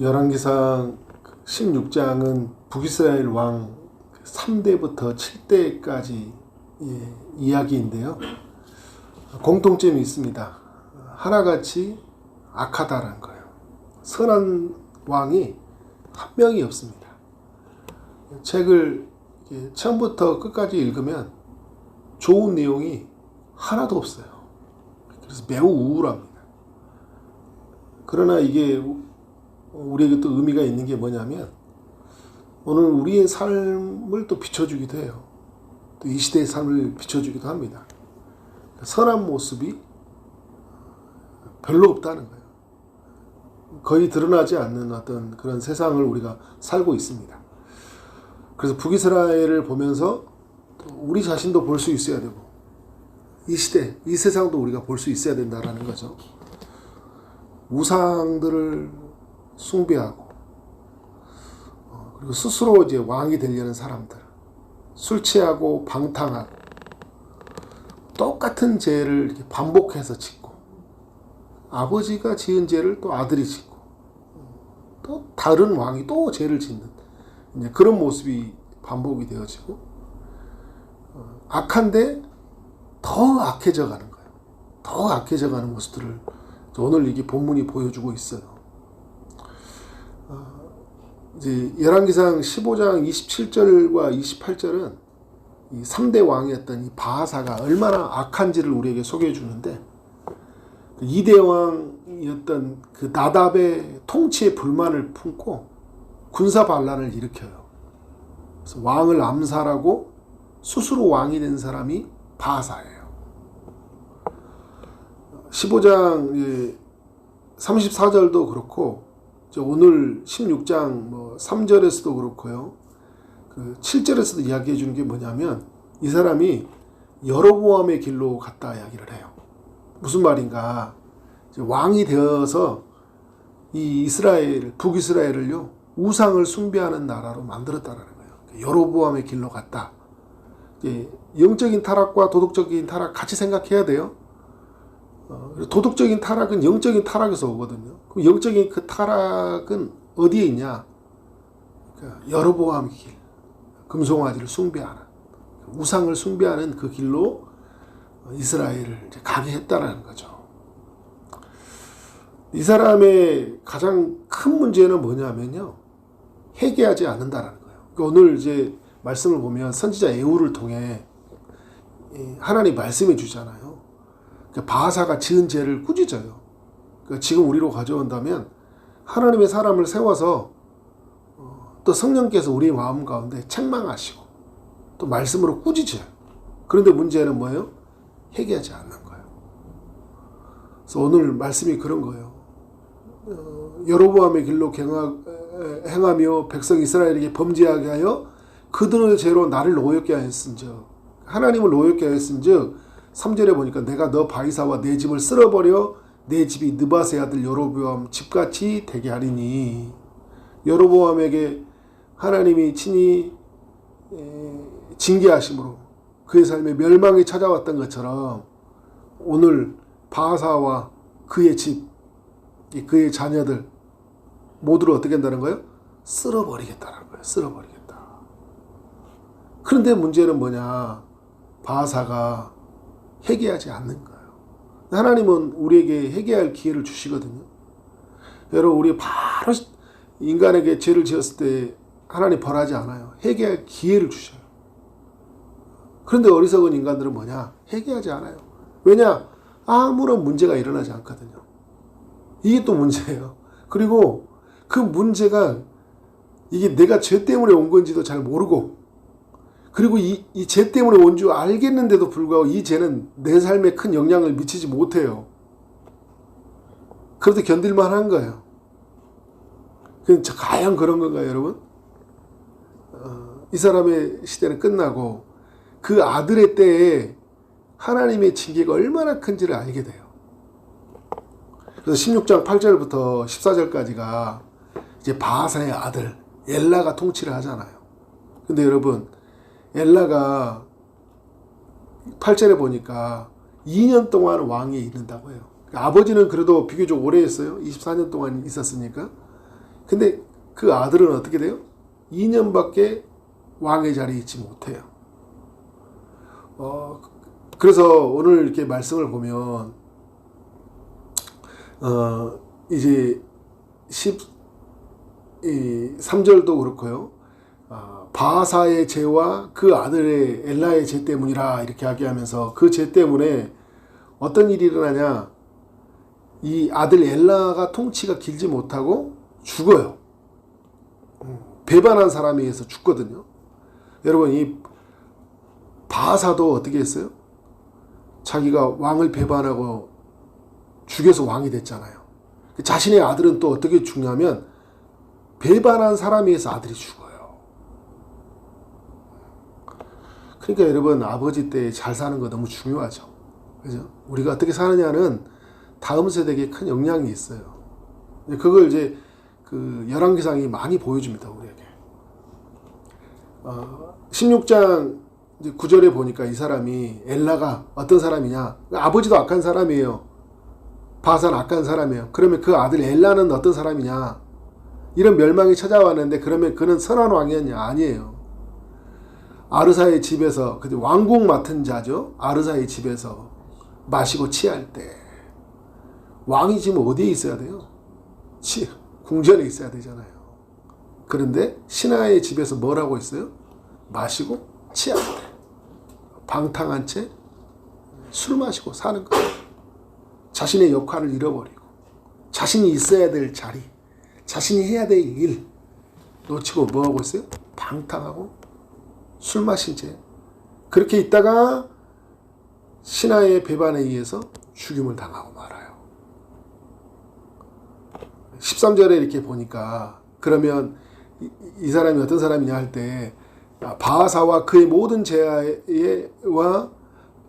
열왕기상 16장은 북이스라엘 왕 3대부터 7대까지 예, 이야기인데요. 공통점이 있습니다. 하나같이 악하다라는 거예요. 선한 왕이 한 명이 없습니다. 책을 처음부터 끝까지 읽으면 좋은 내용이 하나도 없어요. 그래서 매우 우울합니다. 그러나 이게 우리에게 또 의미가 있는 게 뭐냐면 오늘 우리의 삶을 또 비춰주기도 해요. 또 이 시대의 삶을 비춰주기도 합니다. 선한 모습이 별로 없다는 거예요. 거의 드러나지 않는 어떤 그런 세상을 우리가 살고 있습니다. 그래서 북이스라엘을 보면서 우리 자신도 볼 수 있어야 되고 이 시대, 이 세상도 우리가 볼 수 있어야 된다라는 거죠. 우상들을 숭배하고 어, 그리고 스스로 이제 왕이 되려는 사람들, 술 취하고 방탕하고 똑같은 죄를 반복해서 짓고 아버지가 지은 죄를 또 아들이 짓고 또 다른 왕이 또 죄를 짓는 그런 모습이 반복이 되어지고 어, 악한데 더 악해져 가는 거예요. 더 악해져 가는 모습들을 오늘 이게 본문이 보여주고 있어요. 어, 이제 열왕기상 15장 27절과 28절은 이 3대 왕이었던 이 바하사가 얼마나 악한지를 우리에게 소개해 주는데 2대 왕이었던 그 나답의 통치에 불만을 품고 군사 반란을 일으켜요. 그래서 왕을 암살하고 스스로 왕이 된 사람이 바하사예요. 15장 34절도 그렇고 오늘 16장 뭐 3절에서도 그렇고요. 그 7절에서도 이야기해 주는 게 뭐냐면 이 사람이 여로보암의 길로 갔다 이야기를 해요. 무슨 말인가? 왕이 되어서 이 이스라엘, 북이스라엘을요 우상을 숭배하는 나라로 만들었다라는 거예요. 여로보암의 길로 갔다. 영적인 타락과 도덕적인 타락 같이 생각해야 돼요. 어, 도덕적인 타락은 영적인 타락에서 오거든요. 그럼 영적인 그 타락은 어디에 있냐? 그러니까 여로보암 길, 금송아지를 숭배하는 우상을 숭배하는 그 길로 이스라엘을 가게 했다라는 거죠. 이 사람의 가장 큰 문제는 뭐냐면요. 회개하지 않는다라는 거예요. 그러니까 오늘 이제 말씀을 보면 선지자 에우를 통해 하나님 말씀해 주잖아요. 그러니까 바하사가 지은 죄를 꾸짖어요. 그러니까 지금 우리로 가져온다면 하나님의 사람을 세워서 어, 또 성령께서 우리 마음 가운데 책망하시고 또 말씀으로 꾸짖어요. 그런데 문제는 뭐예요? 회개하지 않는 거예요. 그래서 오늘 말씀이 그런 거예요. 어, 여로보암의 길로 행하 며 백성 이스라엘에게 범죄하게 하여 그들의 죄로 나를 노엽게 하였은즉 하나님을 노엽게 하였은즉 3절에 보니까 내가 너 바이사와 내 집을 쓸어버려 내 집이 느바세 아들 여로보암 집같이 되게 하리니 여로보암에게 하나님이 친히 징계하심으로 그의 삶에 멸망이 찾아왔던 것처럼 오늘 바사와 그의 집, 그의 자녀들 모두를 어떻게 한다는 거예요? 쓸어버리겠다는 거예요. 쓸어버리겠다. 그런데 문제는 뭐냐? 바사가 회개하지 않는 거예요. 하나님은 우리에게 회개할 기회를 주시거든요. 여러분, 우리 바로 인간에게 죄를 지었을 때 하나님 벌하지 않아요. 회개할 기회를 주셔요. 그런데 어리석은 인간들은 뭐냐? 회개하지 않아요. 왜냐? 아무런 문제가 일어나지 않거든요. 이게 또 문제예요. 그리고 그 문제가 이게 내가 죄 때문에 온 건지도 잘 모르고 그리고 이, 이 죄 때문에 온 줄 알겠는데도 불구하고 이 죄는 내 삶에 큰 영향을 미치지 못해요. 그래도 견딜만 한 거예요. 그 과연 그런 건가요, 여러분? 어, 이 사람의 시대는 끝나고 그 아들의 때에 하나님의 징계가 얼마나 큰지를 알게 돼요. 그래서 16장 8절부터 14절까지가 이제 바사의 아들 엘라가 통치를 하잖아요. 근데 여러분 엘라가 8절에 보니까 2년 동안 왕위에 있는다고 해요. 아버지는 그래도 비교적 오래 했어요. 24년 동안 있었으니까. 근데 그 아들은 어떻게 돼요? 2년밖에 왕의 자리에 있지 못해요. 어, 그래서 오늘 이렇게 말씀을 보면, 어, 이제 10, 이 3절도 그렇고요. 아, 바사의 죄와 그 아들의 엘라의 죄 때문이라 이렇게 이야기하면서 그 죄 때문에 어떤 일이 일어나냐 이 아들 엘라가 통치가 길지 못하고 죽어요. 음, 배반한 사람에 의해서 죽거든요. 여러분 이 바사도 어떻게 했어요? 자기가 왕을 배반하고 죽여서 왕이 됐잖아요. 자신의 아들은 또 어떻게 죽냐면 배반한 사람에 의해서 아들이 죽어요. 그러니까 여러분 아버지 때 잘 사는 거 너무 중요하죠. 그죠? 우리가 어떻게 사느냐는 다음 세대에게 큰 영향이 있어요. 그걸 이제 그 열왕기상이 많이 보여줍니다 우리에게. 어, 16장 9절에 보니까 이 사람이 엘라가 어떤 사람이냐? 아버지도 악한 사람이에요. 바산 악한 사람이에요. 그러면 그 아들 엘라는 어떤 사람이냐? 이런 멸망이 찾아왔는데 그러면 그는 선한 왕이었냐? 아니에요. 아르사의 집에서 그 왕궁 맡은 자죠. 아르사의 집에서 마시고 취할 때 왕이 지금 어디에 있어야 돼요? 치, 궁전에 있어야 되잖아요. 그런데 신하의 집에서 뭘 하고 있어요? 마시고 취할 때 방탕한 채 술 마시고 사는 거예요. 자신의 역할을 잃어버리고 자신이 있어야 될 자리, 자신이 해야 될 일 놓치고 뭐 하고 있어요? 방탕하고 술 마신 채 그렇게 있다가 신하의 배반에 의해서 죽임을 당하고 말아요. 13절에 이렇게 보니까 그러면 이, 이 사람이 어떤 사람이냐 할 때 바하사와 그의 모든 죄와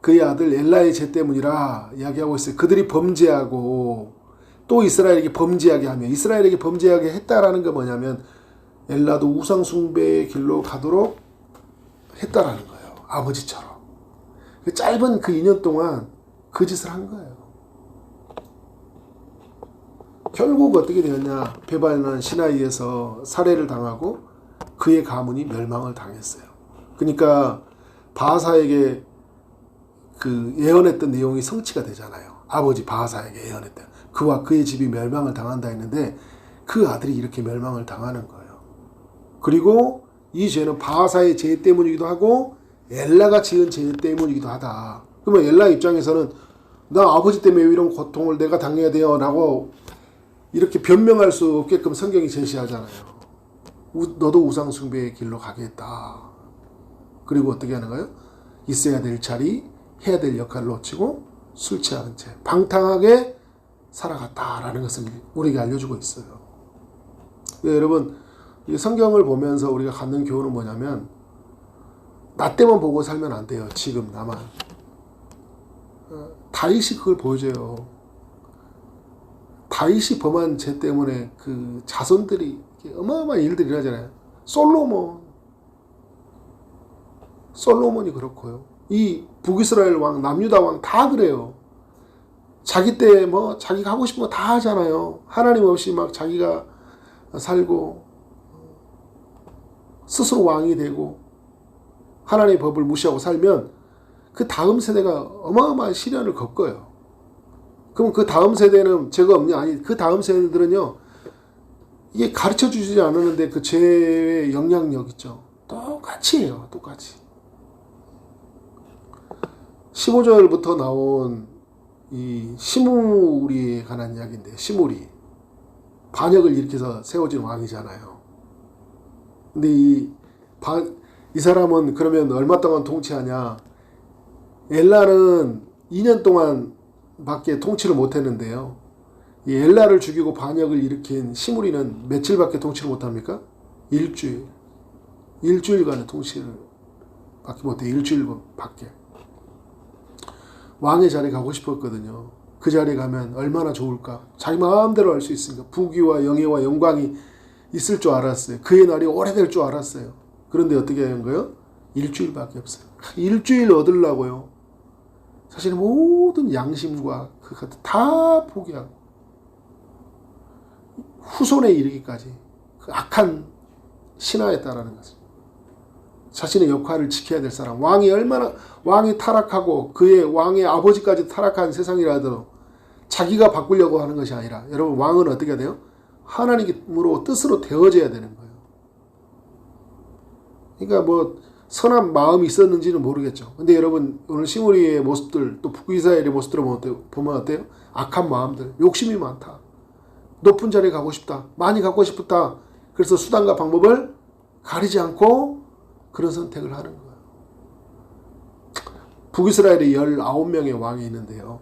그의 아들 엘라의 죄 때문이라 이야기하고 있어요. 그들이 범죄하고 또 이스라엘에게 범죄하게 하며 이스라엘에게 범죄하게 했다라는 게 뭐냐면 엘라도 우상숭배의 길로 가도록 했다라는 거예요. 아버지처럼. 그 짧은 그 2년 동안 그 짓을 한 거예요. 결국 어떻게 되었냐? 배반한 신하이에서 살해를 당하고 그의 가문이 멸망을 당했어요. 그러니까 바사에게 그 예언했던 내용이 성취가 되잖아요. 아버지 바사에게 예언했던 그와 그의 집이 멸망을 당한다 했는데 그 아들이 이렇게 멸망을 당하는 거예요. 그리고 이 죄는 바사의 죄 때문이기도 하고 엘라가 지은 죄 때문이기도 하다. 그러면 엘라 입장에서는 나 아버지 때문에 이런 고통을 내가 당해야 돼요 라고 이렇게 변명할 수 없게끔 성경이 제시하잖아요. 우, 너도 우상 숭배의 길로 가겠다. 그리고 어떻게 하는 거예요? 있어야 될 자리, 해야 될 역할을 놓치고 술 취한 채 방탕하게 살아갔다라는 것을 우리에게 알려주고 있어요. 네, 여러분 성경을 보면서 우리가 갖는 교훈은 뭐냐면 나 때만 보고 살면 안 돼요. 지금 나만. 어, 다윗이 그걸 보여줘요. 다윗이 범한 죄 때문에 그 자손들이 어마어마한 일들이 일어나잖아요. 솔로몬. 솔로몬이 그렇고요. 이 북이스라엘 왕, 남유다 왕 다 그래요. 자기 때 뭐 자기가 하고 싶은 거 다 하잖아요. 하나님 없이 막 자기가 살고 스스로 왕이 되고 하나님의 법을 무시하고 살면 그 다음 세대가 어마어마한 시련을 겪어요. 그럼 그 다음 세대는 죄가 없냐? 아니, 그 다음 세대들은요, 이게 가르쳐 주지 않았는데 그 죄의 영향력 있죠. 똑같이 해요. 똑같이. 15절부터 나온 이 시므리에 관한 이야기인데, 시므리. 반역을 일으켜서 세워진 왕이잖아요. 근데 이, 반, 이 사람은 그러면 얼마 동안 통치하냐? 엘라는 2년 동안 밖에 통치를 못했는데요. 이 엘라를 죽이고 반역을 일으킨 시무리는 며칠밖에 통치를 못합니까? 일주일. 일주일간의 통치를 밖에 못해. 일주일밖에. 왕의 자리에 가고 싶었거든요. 그 자리에 가면 얼마나 좋을까. 자기 마음대로 할 수 있으니까. 부귀와 영예와 영광이 있을 줄 알았어요. 그의 날이 오래될 줄 알았어요. 그런데 어떻게 한 거예요? 일주일밖에 없어요. 일주일 얻으려고요. 자신의 모든 양심과 그 다 포기하고 후손에 이르기까지 그 악한 신하에 따르는 것을 자신의 역할을 지켜야 될 사람 왕이 얼마나 왕이 타락하고 그의 왕의 아버지까지 타락한 세상이라도 자기가 바꾸려고 하는 것이 아니라 여러분 왕은 어떻게 돼요? 하나님으로 뜻으로 되어져야 되는 거예요. 그러니까 뭐 선한 마음이 있었는지는 모르겠죠. 근데 여러분 오늘 시므리의 모습들 또 북이스라엘의 모습들을 보면 어때요? 보면 어때요? 악한 마음들, 욕심이 많다. 높은 자리에 가고 싶다. 많이 갖고 싶다. 그래서 수단과 방법을 가리지 않고 그런 선택을 하는 거예요. 북이스라엘에 19명의 왕이 있는데요.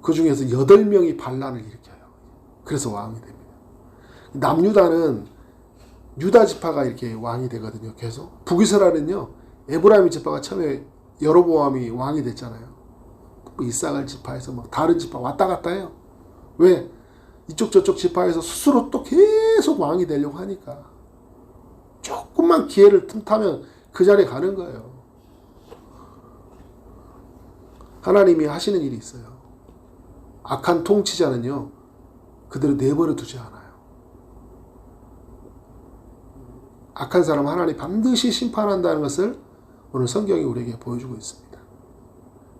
그 중에서 8명이 반란을 일으켜요. 그래서 왕이 됩니다. 남유다는 유다 지파가 이렇게 왕이 되거든요. 계속. 북이스라엘은요. 에브라임 지파가 처음에 여로보암이 왕이 됐잖아요. 뭐 이삭을 지파에서 막 다른 지파 왔다 갔다 해요. 왜? 이쪽 저쪽 지파에서 스스로 또 계속 왕이 되려고 하니까. 조금만 기회를 틈타면 그 자리에 가는 거예요. 하나님이 하시는 일이 있어요. 악한 통치자는요, 그대로 내버려 두지 않아요. 악한 사람 하나님 반드시 심판한다는 것을 오늘 성경이 우리에게 보여주고 있습니다.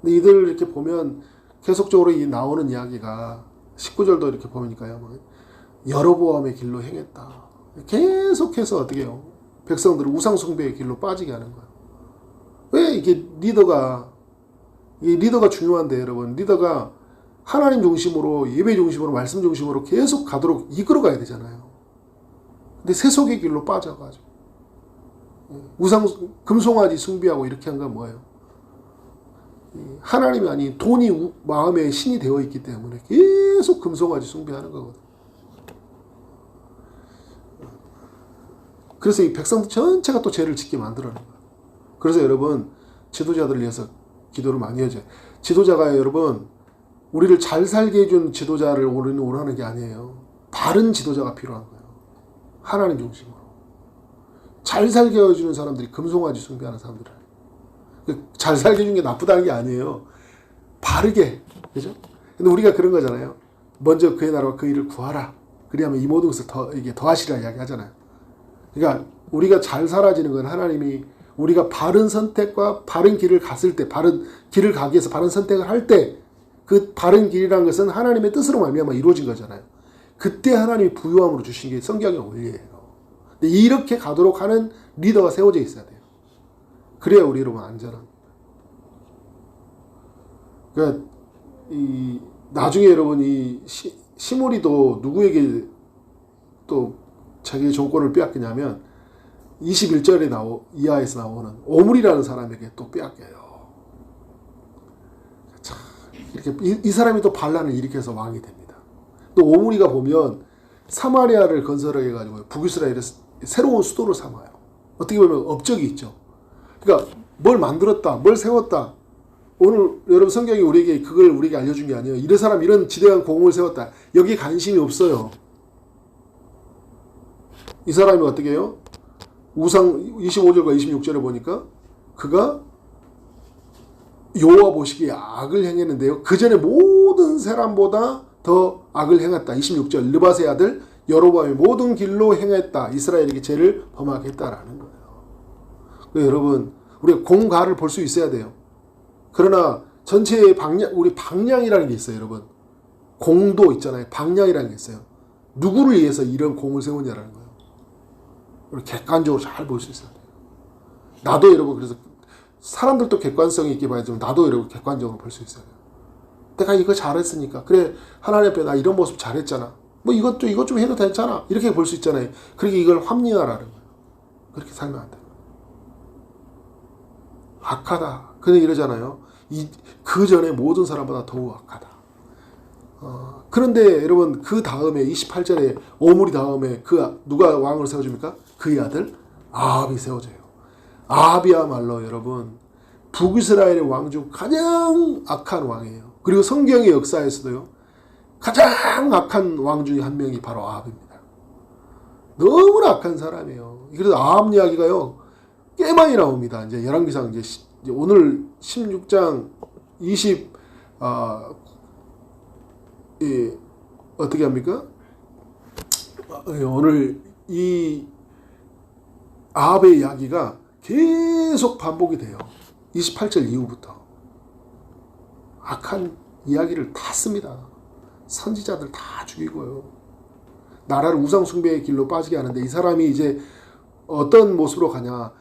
근데 이들 이렇게 보면 계속적으로 이 나오는 이야기가 19절도 이렇게 보니까요. 뭐 여로보암의 길로 행했다. 계속해서 어떻게 해요? 백성들을 우상숭배의 길로 빠지게 하는 거예요. 왜 이게 리더가 이 리더가 중요한데 여러분 리더가 하나님 중심으로 예배 중심으로 말씀 중심으로 계속 가도록 이끌어 가야 되잖아요. 근데 세속의 길로 빠져가지고 우상 금송아지 숭배하고 이렇게 한 건 뭐예요? 하나님이 아닌 돈이 마음의 신이 되어 있기 때문에 계속 금송아지 숭배하는 거거든. 그래서 이 백성들 전체가 또 죄를 짓게 만들어낸 거예요. 그래서 여러분 지도자들을 위해서 기도를 많이 해줘요. 지도자가 여러분 우리를 잘 살게 해준 지도자를 우리는 원하는 게 아니에요. 바른 지도자가 필요한 거예요. 하나님 중심으로. 잘 살게 해주는 사람들이 금송아지 숭배하는 사람들을. 잘 살게 해준 게 나쁘다는 게 아니에요. 바르게. 그죠? 근데 우리가 그런 거잖아요. 먼저 그의 나라와 그 일을 구하라. 그리하면 이 모든 것을 더, 이게 더하시라 이야기 하잖아요. 그러니까 우리가 잘 살아지는 건 하나님이 우리가 바른 선택과 바른 길을 갔을 때, 바른 길을 가기 위해서 바른 선택을 할 때, 그 바른 길이라는 것은 하나님의 뜻으로 말미암아 이루어진 거잖아요. 그때 하나님이 부유함으로 주신 게 성경의 원리예요. 이렇게 가도록 하는 리더가 세워져 있어야 돼요. 그래야 우리 여러분 안전합니다. 그러니까 이 나중에 여러분 이 시, 시므리도 누구에게 또 자기의 정권을 빼앗기냐면 21절에 나오 이하에서 나오는 오물이라는 사람에게 또 빼앗겨요. 참 이렇게 이, 이 사람이 또 반란을 일으켜서 왕이 됩니다. 또 오므리가 보면 사마리아를 건설해 가지고 북이스라엘에 새로운 수도를 삼아요. 어떻게 보면 업적이 있죠. 그러니까 뭘 만들었다, 뭘 세웠다. 오늘 여러분 성경이 우리에게 그걸 우리에게 알려준 게 아니에요. 이런 사람 이런 지대한 공을 세웠다. 여기 관심이 없어요. 이 사람이 어떻게 해요? 우상 25절과 26절에 보니까 그가 여호와 보시기에 악을 행했는데요. 그 전에 모든 사람보다 더 악을 행했다. 26절 르바세 아들 여로보암의 모든 길로 행했다. 이스라엘에게 죄를 범하게 했다라는 거예요. 여러분 우리가 공가를 볼 수 있어야 돼요. 그러나 전체의 방향 우리 방향이라는 게 있어요, 여러분. 공도 있잖아요. 방향이라는 게 있어요. 누구를 위해서 이런 공을 세우냐라는 거예요. 우리 객관적으로 잘 볼 수 있어야 돼요. 나도 여러분 그래서 사람들도 객관성이 있게 봐야지만 나도 여러분 객관적으로 볼 수 있어요. 내가 이거 잘했으니까 그래 하나님 앞에 나 이런 모습 잘했잖아. 뭐 이것도 이것 좀 해도 되잖아. 이렇게 볼 수 있잖아요. 그렇게 이걸 합리화라는 거예요. 그렇게 살면 안 돼요. 악하다. 그냥 이러잖아요. 이, 그 전에 모든 사람보다 더욱 악하다. 어, 그런데 여러분 그 다음에 28절에 오므리 다음에 그 누가 왕을 세워줍니까? 그의 아들 아합이 세워져요. 아합이야말로 여러분 북이스라엘의 왕 중 가장 악한 왕이에요. 그리고 성경의 역사에서도요 가장 악한 왕 중에 한 명이 바로 아합입니다. 너무나 악한 사람이에요. 그래서 아합 이야기가요 꽤 많이 나옵니다. 이제 열왕기상 이제 오늘 16장 20 어, 이, 어떻게 합니까? 어, 오늘 이 아합의 이야기가 계속 반복이 돼요. 28절 이후부터 악한 이야기를 다 씁니다. 선지자들 다 죽이고요. 나라를 우상 숭배의 길로 빠지게 하는데 이 사람이 이제 어떤 모습으로 가냐?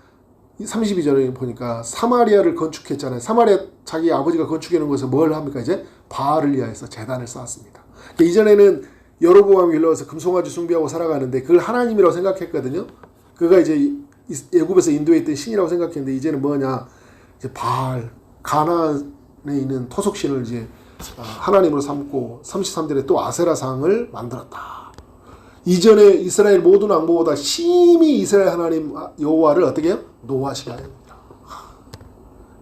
32절에 보니까 사마리아를 건축했잖아요. 사마리아 자기 아버지가 건축해 놓은 곳에서 뭘 합니까? 이제 바알을 위하여서 재단을 쌓았습니다. 그러니까 이전에는 여로보암이 일러와서 금송아지 숭배하고 살아가는데 그걸 하나님이라고 생각했거든요. 그가 이제 애굽에서 인도했던 신이라고 생각했는데 이제는 뭐냐? 이제 바알 가나안에 있는 토속신을 이제 하나님으로 삼고 33절에 또 아세라상을 만들었다. 이전에 이스라엘 모든 왕보다 심히 이스라엘 하나님 여호와를 어떻게? 노하시게 합니다.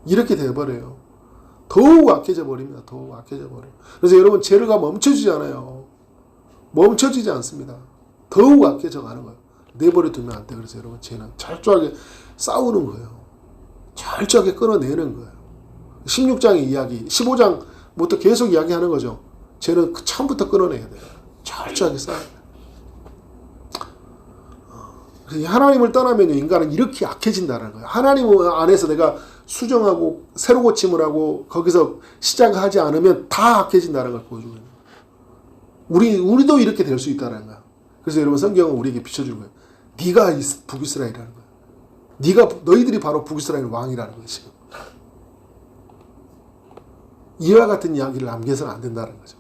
이렇게 돼버려요. 더욱 악해져 버립니다. 더욱 악해져 버려요. 그래서 여러분 죄가 멈춰지지 않아요. 멈춰지지 않습니다. 더욱 악해져 가는 거예요. 내버려 두면 안 돼. 그래서 여러분 죄는 철저하게 싸우는 거예요. 철저하게 끊어내는 거예요. 16장의 이야기, 15장부터 계속 이야기하는 거죠. 죄는 그 처음부터 끊어내야 돼요. 철저하게 싸워야 돼요. 하나님을 떠나면 인간은 이렇게 약해진다는 거예요. 하나님 안에서 내가 수정하고 새로 고침을 하고 거기서 시작하지 않으면 다 약해진다는 걸 보여주고 있는 거예요. 우리 우리도 이렇게 될 수 있다는 거예요. 그래서 여러분 성경은 우리에게 비춰주는 거예요. 네가 북이스라엘이라는 거예요. 네가 너희들이 바로 북이스라엘 왕이라는 것이 이와 같은 이야기를 남겨서는 안 된다는 거죠.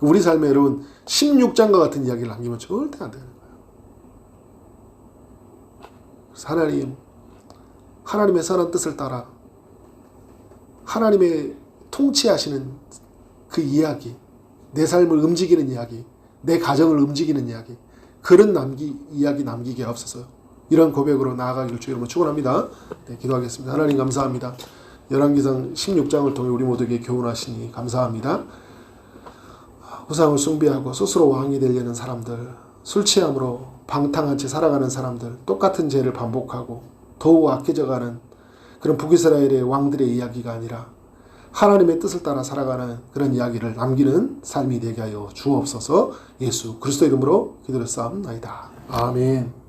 우리 삶에 여러분 16장과 같은 이야기를 남기면 절대 안 되는 거예요. 하나님, 하나님의 선한 뜻을 따라 하나님의 통치하시는 그 이야기, 내 삶을 움직이는 이야기, 내 가정을 움직이는 이야기, 그런 남기, 이야기 남기게 없어서 이런 고백으로 나아가기를 주여 여러분 축원합니다. 네, 기도하겠습니다. 하나님 감사합니다. 열왕기상 16장을 통해 우리 모두에게 교훈하시니 감사합니다. 우상을 숭배하고 스스로 왕이 되려는 사람들, 술 취함으로 방탕한 채 살아가는 사람들, 똑같은 죄를 반복하고 더욱 악해져가는 그런 북이스라엘의 왕들의 이야기가 아니라 하나님의 뜻을 따라 살아가는 그런 이야기를 남기는 삶이 되게 하여 주옵소서 예수 그리스도 이름으로 기도를 쌓옵나이다. 아멘.